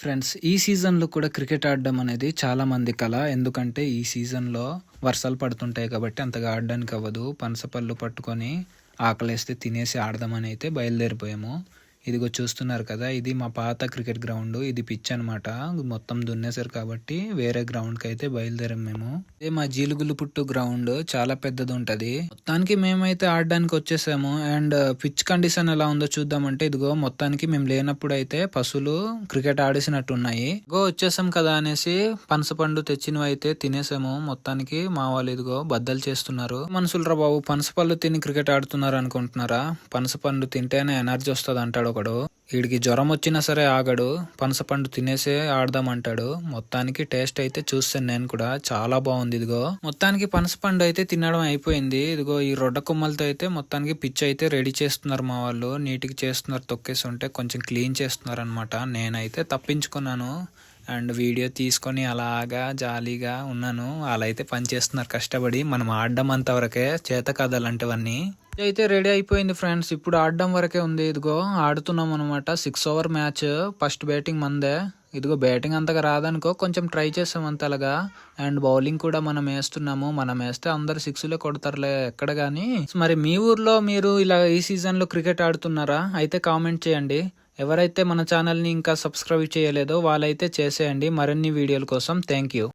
Friends ఈ సీజన్లో కూడా క్రికెట్ ఆడడం అనేది చాలా మంది కల. ఎందుకంటే ఈ సీజన్లో వర్షాలు పడుతుంటాయి కాబట్టి అంతగా ఆడడానికి అవ్వదు. పనసపళ్ళు పట్టుకొని ఆకలేస్తే తినేసి ఆడదామని అయితే బయలుదేరిపోయాము. ఇదిగో చూస్తున్నారు కదా ఇది మా పాత క్రికెట్ గ్రౌండ్ ఇది పిచ్ అనమాట మొత్తం దున్నేశారు కాబట్టి వేరే గ్రౌండ్కి అయితే బయలుదేరాం మేము. ఇదే మా జీలుగులు పుట్టు గ్రౌండ్ చాలా పెద్దది ఉంటది మొత్తానికి మేమైతే ఆడడానికి వచ్చేసాము. అండ్ పిచ్ కండిషన్ ఎలా ఉందో చూద్దామంటే ఇదిగో మొత్తానికి మేము లేనప్పుడు అయితే పశువులు క్రికెట్ ఆడేసినట్టు ఉన్నాయి ఇగో వచ్చేసాం కదా అనేసి పనసపండు తెచ్చినవి అయితే తినేసాము. మొత్తానికి మా వాళ్ళు ఇదిగో బద్దలు చేస్తున్నారు. మనుషులరా బాబు పనసపళ్ళు తిని క్రికెట్ ఆడుతున్నారు అనుకుంటున్నారా? పనసపండు తింటేనే ఎనర్జీ వస్తుంది అంటాడు ఒకడు వీడికి జ్వరం వచ్చినా సరే ఆగడు. పనసపండు తినేసే ఆడదామంటాడు. మొత్తానికి టేస్ట్ అయితే చూస్తాను నేను కూడా. చాలా బాగుంది ఇదిగో. మొత్తానికి పనసపండు అయితే తినడం అయిపోయింది. ఇదిగో ఈ రొడ్డ కొమ్మలతో అయితే మొత్తానికి పిచ్ అయితే రెడీ చేస్తున్నారు మా వాళ్ళు. నీట్గా చేస్తున్నారు తొక్కేసి ఉంటే కొంచెం క్లీన్ చేస్తున్నారు అనమాట నేనైతే తప్పించుకున్నాను. అండ్ వీడియో తీసుకొని అలాగా జాలీగా ఉన్నాను. అలా అయితే పని చేస్తున్నారు కష్టపడి. మనం ఆడడం అంతవరకే చేత కాదు అయితే రెడీ అయిపోయింది ఫ్రెండ్స్ ఇప్పుడు ఆడడం వరకే ఉంది ఇదిగో ఆడుతున్నాం అనమాట six over match first batting మందే. ఇదిగో బ్యాటింగ్ అంతగా రాదనుకో కొంచెం ట్రై చేసాం అంతలాగా. అండ్ బౌలింగ్ కూడా మనం వేస్తున్నాము. మనం వేస్తే అందరు సిక్స్లే కొడతారులే ఎక్కడ కానీ మరి మీ ఊర్లో మీరు ఇలా ఈ సీజన్లో క్రికెట్ ఆడుతున్నారా? అయితే కామెంట్ చేయండి. ఎవరైతే మన ఛానల్ని ఇంకా సబ్స్క్రైబ్ చేయలేదో వాళ్ళైతే చేసేయండి. మరిన్ని వీడియోల కోసం. Thank you